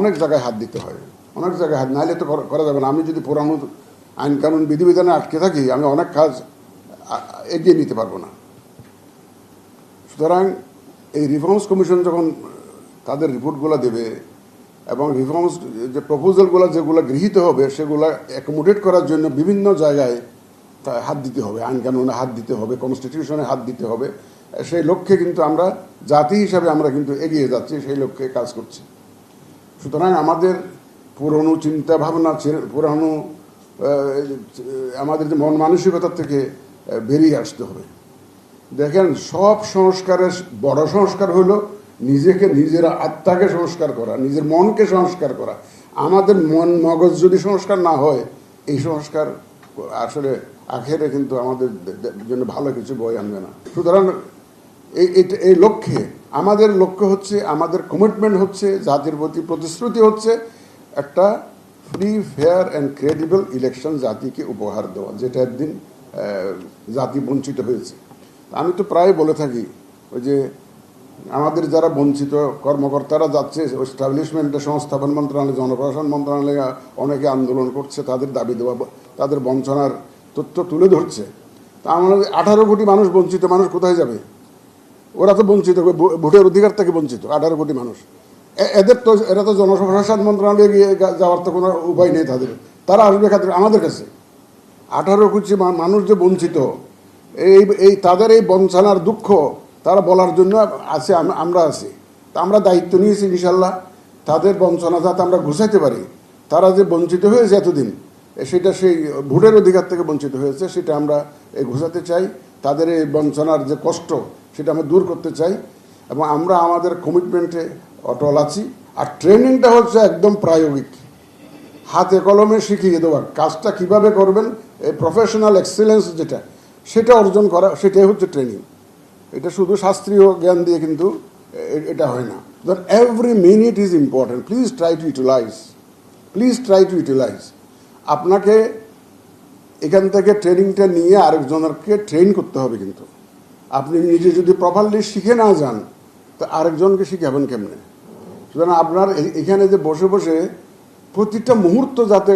অনেক জায়গায় হাত দিতে হয়। অনেক জায়গায় হাত, নাইলে তো করা- যাবে না। আমি যদি পুরানো আইন কানুন বিধিবিধানে আটকে থাকি, আমি অনেক কাজ এগিয়ে নিতে পারব না। সুতরাং এই রিফর্মস কমিশন যখন তাদের রিপোর্টগুলো দেবে এবং রিফর্মস যে প্রপোজালগুলো যেগুলো গৃহীত হবে, সেগুলো অ্যাকোমোডেট করার জন্য বিভিন্ন জায়গায় হাত দিতে হবে। আইন কানুনে হাত দিতে হবে কনস্টিটিউশনে হাত দিতে হবে। সেই লক্ষ্যে কিন্তু আমরা, জাতি হিসাবে আমরা কিন্তু এগিয়ে যাচ্ছি, সেই লক্ষ্যে কাজ করছি। সুতরাং আমাদের পুরনো চিন্তা ভাবনা ছেড়ে- পুরানো আমাদের যে মন মানসিকতা থেকে বেরিয়ে আসতে হবে। দেখেন, সব সংস্কারের বড় সংস্কার হলো নিজেকে নিজের আত্মাকে সংস্কার করা, নিজের মনকে সংস্কার করা। আমাদের মন মগজ যদি সংস্কার না হয়, এই সংস্কার আসলে আখেরে কিন্তু আমাদের জন্য ভালো কিছু বই আনবে না। সুতরাং এই লক্ষ্যে। আমাদের লক্ষ্য হচ্ছে, আমাদের কমিটমেন্ট হচ্ছে, জাতির প্রতি প্রতিশ্রুতি হচ্ছে একটা free fair and credible election জাতিকে উপহার দেওয়া, যেটা একদিন জাতি বঞ্চিত হয়েছে। আমি তো প্রায় বলে থাকি, ওই যে আমাদের যারা বঞ্চিত কর্মকর্তারা যাচ্ছে এস্টাবলিশমেন্টে সংস্থাপন মন্ত্রণালয়, জনপ্রশাসন মন্ত্রণালয়ে, অনেকে আন্দোলন করছে, তাদের দাবি দেওয়া, তাদের বঞ্চনার তথ্য তুলে ধরছে। তা আমাদের আঠারো কোটি মানুষ বঞ্চিত, মানুষ কোথায় যাবে? ওরা তো বঞ্চিত ভোটের অধিকার থেকে বঞ্চিত, আঠারো কোটি মানুষ। এদের তো, এরা তো জনপ্রশাসন মন্ত্রণালয়ে গিয়ে যাওয়ার তো কোনো উপায় নেই তাদের। তারা আসবে খাতে আমাদের কাছে। আঠারো কোটি মানুষ যে বঞ্চিত, এই এই, তাদের এই বঞ্চনার দুঃখ তারা বলার জন্য আছে আমরা আছি। তা আমরা দায়িত্ব নিয়েছি ইনশাল্লাহ। তাদের বঞ্চনা যাতে আমরা ঘুষাইতে পারি। তারা যে বঞ্চিত হয়েছে এতদিন সেটা সেই ভোটের অধিকার থেকে বঞ্চিত হয়েছে, সেটা আমরা ঘোষাতে চাই। তাদের এই বঞ্চনার যে কষ্ট সেটা আমরা দূর করতে চাই এবং আমরা আমাদের কমিটমেন্টে অটল আছি। আর ট্রেনিংটা হচ্ছে একদম প্রায়োগিক। হাতে কলমে শিখিয়ে দেওয়ার। কাজটা কীভাবে করবেন? এই প্রফেশনাল এক্সেলেন্স যেটা, সেটা অর্জন করা, সেটাই হচ্ছে ট্রেনিং এটা শুধু শাস্ত্রীয় জ্ঞান দিয়ে কিন্তু এটা হয় না। ধর every minute is important please try to utilize please try to utilize আপনাকে এখান থেকে ট্রেনিংটা নিয়ে আরেকজনকে ট্রেন করতে হবে কিন্তু। আপনি নিজে যদি প্রপারলি শিখে না যান, তো আরেকজনকে শিখাবেন কেমনে? সুতরাং আপনার এখানে যে বসে বসে প্রতিটা মুহূর্ত যাতে